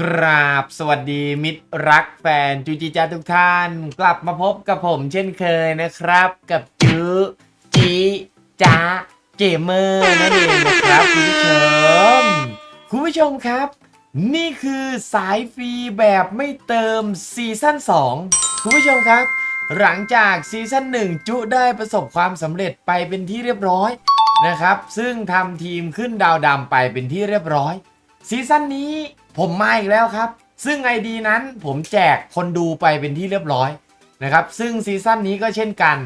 กราบสวัสดีมิตรรักแฟนจูจีจาทุกท่าน กลับมาพบกับผมเช่นเคยนะครับ กับจูจีจ้าเกมเมอร์นั่นเองนะครับคุณผู้ชม คุณผู้ชมครับ นี่คือสายฟรีแบบไม่เติมซีซั่น2 คุณผู้ชมครับ หลังจากซีซั่น1 จุได้ประสบความสำเร็จไปเป็นที่เรียบร้อยนะครับ ซึ่งทำทีมขึ้นดาวดำไปเป็นที่เรียบร้อยซีซั่นนี้ ผมมาอีกแล้วครับ ซึ่ง ID นั้นผมแจกคนดูไปเป็นที่เรียบร้อยนะครับ ซึ่งซีซั่นนี้ก็เช่นกัน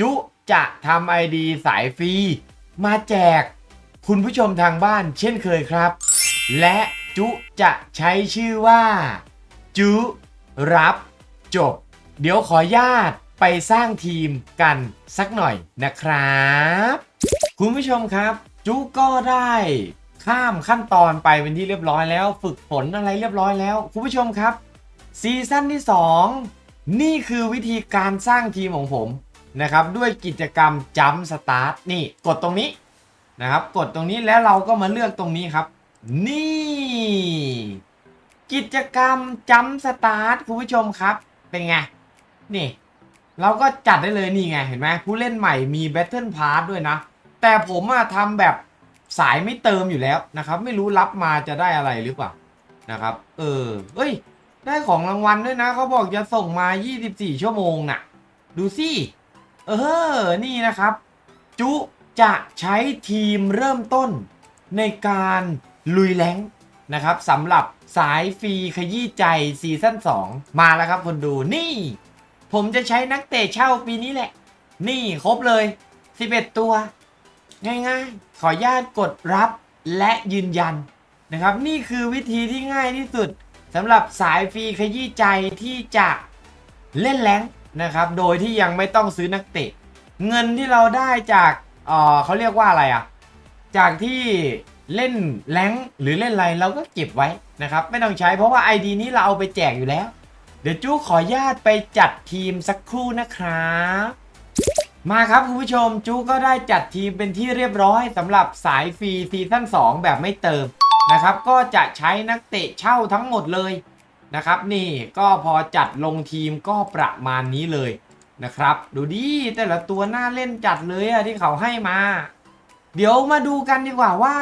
จุจะทำ ID สายฟรีมาแจกคุณผู้ชมทางบ้านเช่นเคยครับ และจุจะใช้ชื่อว่า จุรับจบ เดี๋ยวขอญาตไปสร้างทีมกันสักหน่อยนะครับ คุณผู้ชมครับ จุก็ได้ ข้ามขั้นตอนไปเป็นที่เรียบร้อยแล้ว ฝึกฝนอะไรเรียบร้อยแล้ว คุณผู้ชมครับ ซีซั่นที่ 2 นี่คือวิธีการสร้างทีมของผมนะครับด้วยกิจกรรมจัมสตาร์ทนี่กดตรงนี้นะครับกดตรงนี้แล้วเราก็มาเลือกตรงนี้ครับ นี่ กิจกรรมจัมสตาร์ทคุณผู้ชมครับ เป็นไง นี่ เราก็จัดได้เลยนี่ไง เห็นไหมผู้เล่นใหม่มี Battle Pass ด้วยนะ แต่ผมอะทำแบบ สายไม่เติมอยู่แล้วนะครับ ไม่รู้รับมาจะได้อะไรหรือเปล่านะครับ เออเอ้ย ได้ของรางวัลด้วยนะเขาบอกจะส่งมา 24 ชั่วโมงน่ะ ดูสิเออ นี่นะครับ จุจะใช้ทีมเริ่มต้นในการลุยแรงนะครับสำหรับสายฟรีขยี้ใจซีซั่น2 มาแล้วครับคนดูนี่ ผมจะใช้นักเตะเช่าปีนี้แหละ นี่ครบเลย 11 ตัว ง่ายๆ ขออนุญาตกดรับและยืนยันนะครับ นี่คือวิธีที่ง่ายที่สุดสำหรับสายฟรีขยี้ใจที่จะเล่นแรงนะครับ โดยที่ยังไม่ต้องซื้อนักเตะ เงินที่เราได้จากเออเขาเรียกว่าอะไรอะจากที่เล่นแรงหรือเล่นอะไรเราก็เก็บไว้นะครับ ไม่ต้องใช้เพราะว่า ID นี้เราเอาไปแจกอยู่แล้ว เดี๋ยวจู้ขออนุญาตไปจัดทีมสักครู่นะครับ มาครับคุณผู้ชมจูก็ได้จัดทีมเป็นที่เรียบร้อยสำหรับสายฟรีซีซั่น2 แบบไม่เติมนะครับ ก็จะใช้นักเตะเช่าทั้งหมดเลยนะครับ นี่ก็พอจัดลงทีมก็ประมาณนี้เลยนะครับ ดูดิแต่ละตัวน่าเล่นจัดเลยอะที่เขาให้มา เดี๋ยวมาดูกันดีกว่าว่า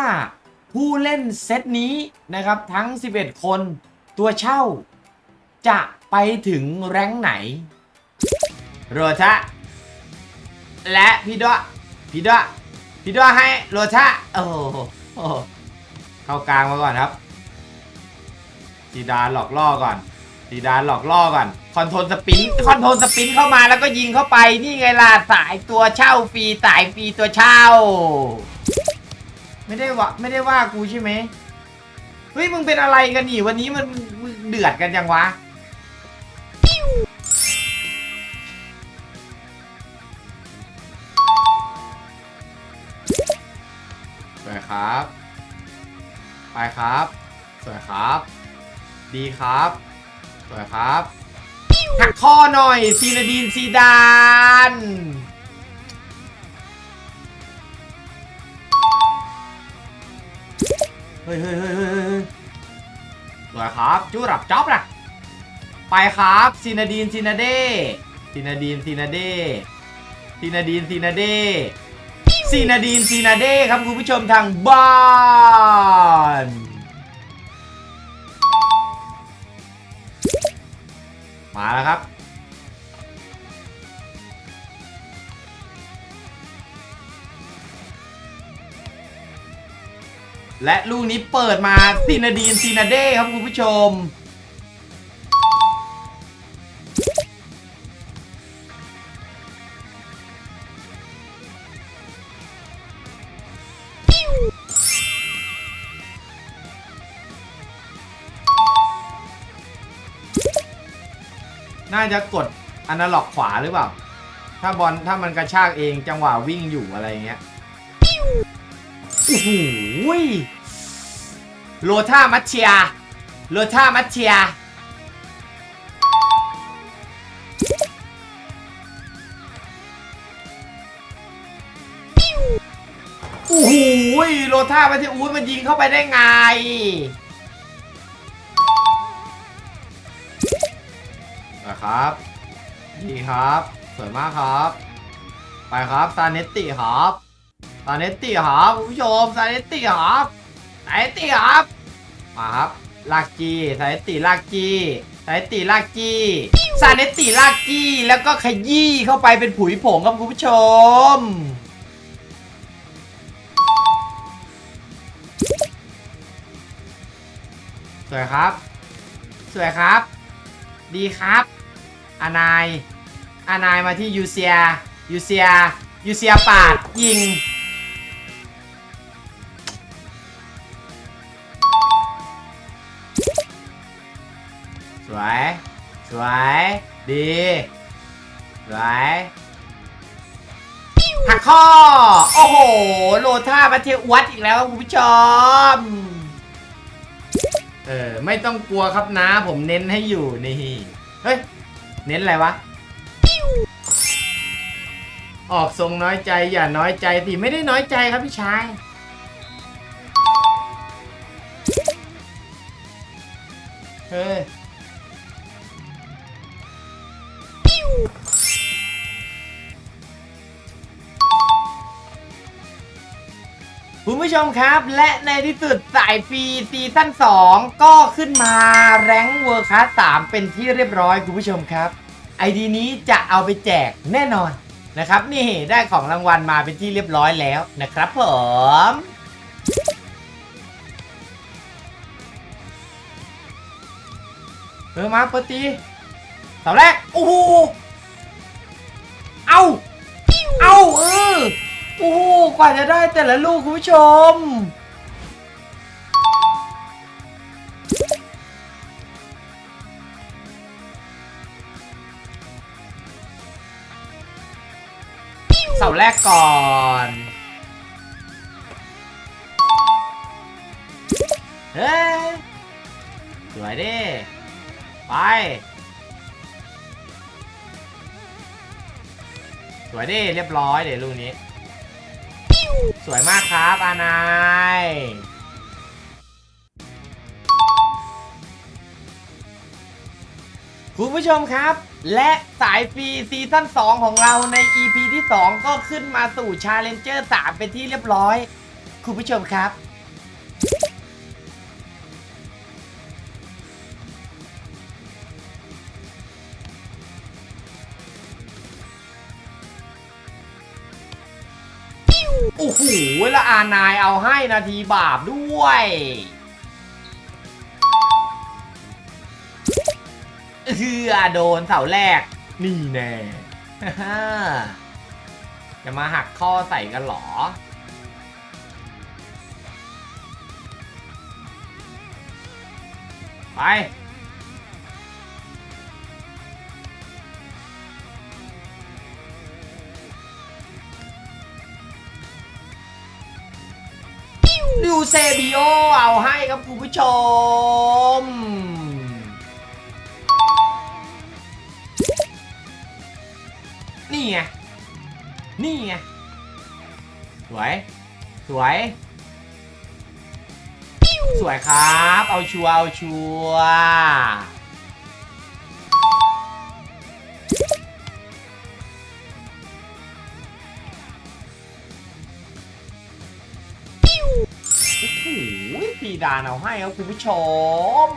ผู้เล่นเซตนี้นะครับทั้ง 11 คนตัวเช่า จะไปถึงแรงไหนโรชะ และพี่ดวพี่ดวพี่ดวให้โรชะโอ้โหโอ้โหเข้ากลางมาก่อนครับซีดานหลอกล่อก่อนซีดานหลอกล่อก่อน คอนโทรลสปินคอนโทรลสปินเข้ามาแล้วก็ยิงเข้าไปนี่ไงล่ะสายตัวเช่าฟรีสายฟรีตัวเช่า ไม่ได้ว่าไม่ได้ว่ากูใช่ไหมเฮ้ยมึงเป็นอะไรกันนี่วันนี้มันเดือดกันจังวะ ครับ ไปครับ สวยครับ ดีครับ สวยครับหักข้อหน่อยซีนาดีนซีดานเฮ้ยเฮ้ยเฮ้ยเฮ้ยเฮ้ยสวยครับจูรับจ็อบนะไปครับซีนาดีนซีนาเดซีนาดีนซีนาเดซีนาดีนซีนาเด ซีนาดีนซีนาเด้ครับคุณผู้ชมทางบ้านมาแล้วครับ และลูกนี้เปิดมาซีนาดีนซีนาเด้ครับคุณผู้ชม น่าจะกดอนาล็อกขวาหรือเปล่า ถ้าบอลถ้ามันกระชากเองจังหวะวิ่งอยู่อะไรเงี้ยโอ้โหโลท่ามัชเชียโลท่ามัชเชียโอ้โหโลท่ามัชเชียอุ้ยมันยิงเข้าไปได้ไง นะครับ ดีครับ สวยมากครับ ไปครับซาเนตติครับซาเนตติครับคุณผู้ชมซาเนตติครับซาเนตติครับมาครับลากจีซาเนตติลากจีซาเนตติลากจีซาเนตติลากจีแล้วก็ขยี้เข้าไปเป็นผุยผงครับคุณผู้ชมสวยครับ สวยครับ ดีครับอานายอานายมาที่ยูเซียยูเซียยูเซียปาดยิง สวย สวย ดี สวยหักข้อ โอ้โห โลท่ามาเทวัดอีกแล้วคุณผู้ชม เออไม่ต้องกลัวครับนะ ผมเน้นให้อยู่นี่เฮ้ย เน้นอะไรวะ ออกทรงน้อยใจอย่าน้อยใจสิไม่ได้น้อยใจครับพี่ชาย เฮ้ย ผู้ชมครับ และในที่สุดสายฟรีซีซั่น2 ก็ขึ้นมาแรงเวอร์คัส3เป็นที่เรียบร้อยคุณผู้ชมครับไอดีนี้จะเอาไปแจกแน่นอนนะครับนี่ได้ของรางวัลมาเป็นที่เรียบร้อยแล้วนะครับผมเออมาเปิดตีเสาแรกโอ้โหเอาเอาเออ โอ้โหกว่าจะได้แต่ละลูกคุณผู้ชม เสาแรกก่อน เฮ้ยสวยดิ ไป สวยดิ เรียบร้อยเดี๋ยวลูกนี้ สวยมากครับอานายคุณผู้ชมครับ และสายฟรีซีซั่น2 ของเราใน EP ที่ 2 ก็ขึ้นมาสู่ Challenger 3 เป็นที่เรียบร้อย คุณผู้ชมครับ โอ้โหแล้วอานายเอาให้นาทีบาปด้วย เฮือโดนเสาแรก นี่แน่จะมาหักข้อใส่กันเหรอ ไป ดูเซบิโอเอาให้ครับคุณผู้ชม นี่ไง นี่ไง สวย สวย สวยครับ เอาชัวเอาชัว ดานเอาให้ครับคุณผู้ชม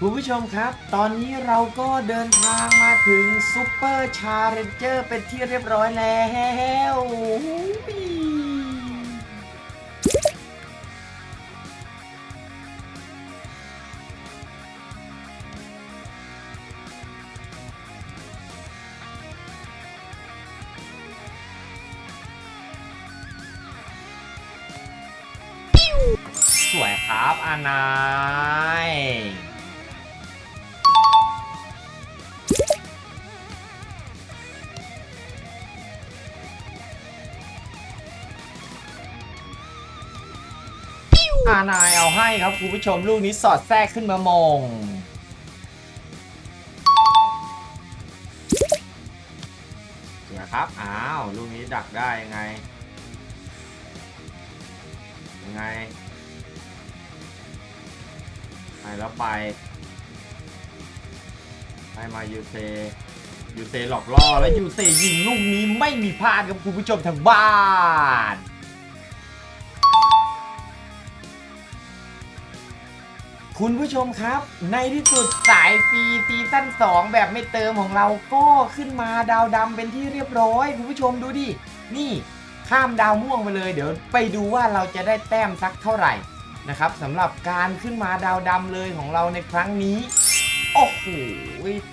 คุณผู้ชมครับ ตอนนี้เราก็เดินทางมาถึงซูเปอร์ชาร์เรนเจอร์เป็นที่เรียบร้อยแล้ว สวยครับอานายอานายเอาให้ครับคุณผู้ชมลูกนี้สอดแทรกขึ้นมามงเดี๋ยครับ อ้าว ลูกนี้ดักได้ยังไง ไงไปแล้วไปไปมายูเซยูเซหลอกล่อแล้วยูเซยิงลูกนี้ไม่มีพลาดครับคุณผู้ชมทางบ้านคุณผู้ชมครับ ในที่สุดสายฟรีซีซั่น2 แบบไม่เติมของเราก็ขึ้นมาดาวดำเป็นที่เรียบร้อย คุณผู้ชมดูดิ นี่ ข้ามดาวม่วงไปเลย เดี๋ยวไปดูว่าเราจะได้แต้มสักเท่าไหร่นะครับสำหรับการขึ้นมาดาวดำเลยของเราในครั้งนี้ โอ้โห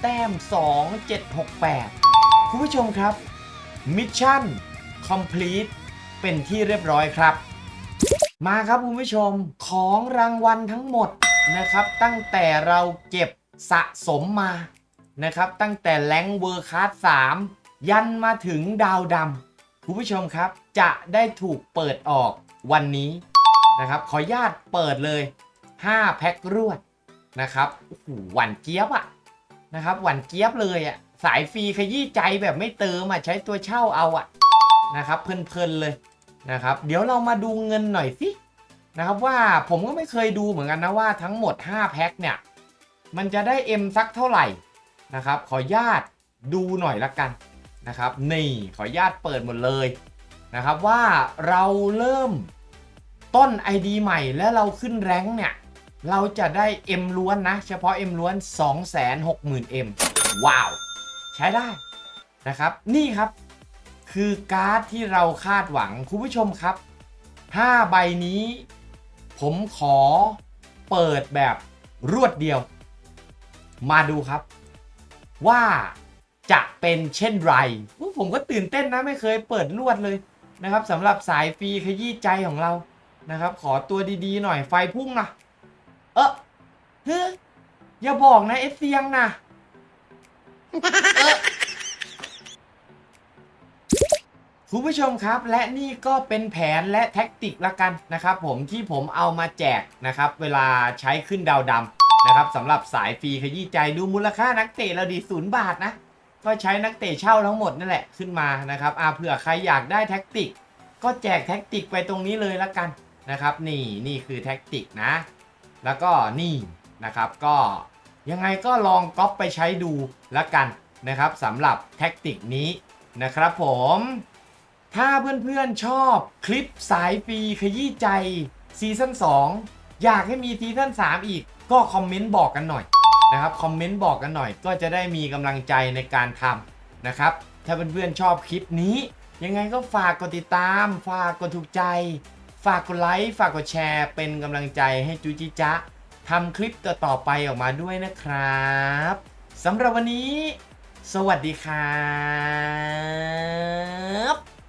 แต้ม 2 7 6 8 คุณผู้ชมครับมิชชั่นคอมพลีทเป็นที่เรียบร้อยครับ มาครับคุณผู้ชมของรางวัลทั้งหมดนะครับ ตั้งแต่เราเก็บสะสมมานะครับ ตั้งแต่แรงเวอร์คัส3ยันมาถึงดาวดำ คุณผู้ชมครับจะได้ถูกเปิดออกวันนี้นะครับ ขออนุญาตเปิดเลย 5 แพ็ครวดนะครับโอ้โหหวานเจี๊ยบอะนะครับหวานเจี๊ยบเลยอะสายฟรีขยี้ใจแบบไม่เติมอะใช้ตัวเช่าเอาอะนะครับเพลินๆเลยนะครับ เดี๋ยวเรามาดูเงินหน่อยสินะครับว่าผมก็ไม่เคยดูเหมือนกันนะว่าทั้งหมด 5 แพ็คเนี่ย มันจะได้ M สักเท่าไหร่นะครับ ขออนุญาตดูหน่อยละกัน นะครับนี่ขออนุญาตเปิดหมดเลยนะครับว่าเราเริ่มต้น ID ใหม่แล้วเราขึ้นแรงเนี่ย เราจะได้ M ล้วนนะ เฉพาะ M ล้วน 260,000 M ว้าว ใช้ได้นะครับ นี่ครับ คือการ์ดที่เราคาดหวัง คุณผู้ชมครับ 5 ใบนี้ ผมขอเปิดแบบรวดเดียว มาดูครับว่า จะเป็นเช่นไร ผมก็ตื่นเต้นนะไม่เคยเปิดรวดเลยนะครับสำหรับสายฟรีขยี้ใจของเรานะครับ ขอตัวดีๆหน่อยไฟพุ่งนะเออเฮ้ยอย่าบอกนะเอสเซียงนะคุณผู้ชมครับ และนี่ก็เป็นแผนและแท็กติกละกันนะครับ ผมที่ผมเอามาแจกนะครับ เวลาใช้ขึ้นดาวดำนะครับสำหรับสายฟรีขยี้ใจดูมูลค่านักเตะเราดีศูนย์บาทนะ ก็ใช้นักเตะเช่าทั้งหมดนั่นแหละขึ้นมานะครับอาเผื่อใครอยากได้แท็กติก ก็แจกแท็กติกไปตรงนี้เลยละกันนะครับ นี่นี่คือแท็กติกนะ แล้วก็นี่นะครับ ก็ยังไงก็ลองก๊อปไปใช้ดูละกันนะครับสำหรับแท็กติกนี้นะครับผมถ้าเพื่อนๆชอบคลิปสายฟรีขยี้ใจซีซั่น2 อยากให้มีซีซั่น3 อีกก็คอมเมนต์บอกกันหน่อย นะครับคอมเมนต์บอกกันหน่อย ก็จะได้มีกำลังใจในการทำนะครับ ถ้าเพื่อนๆชอบคลิปนี้ ยังไงก็ฝากกดติดตาม ฝากกดถูกใจ ฝากกดไลค์ฝากกดแชร์ เป็นกำลังใจให้จูจิจะทำคลิปต่อๆไปออกมาด้วยนะครับสำหรับวันนี้ สวัสดีครับ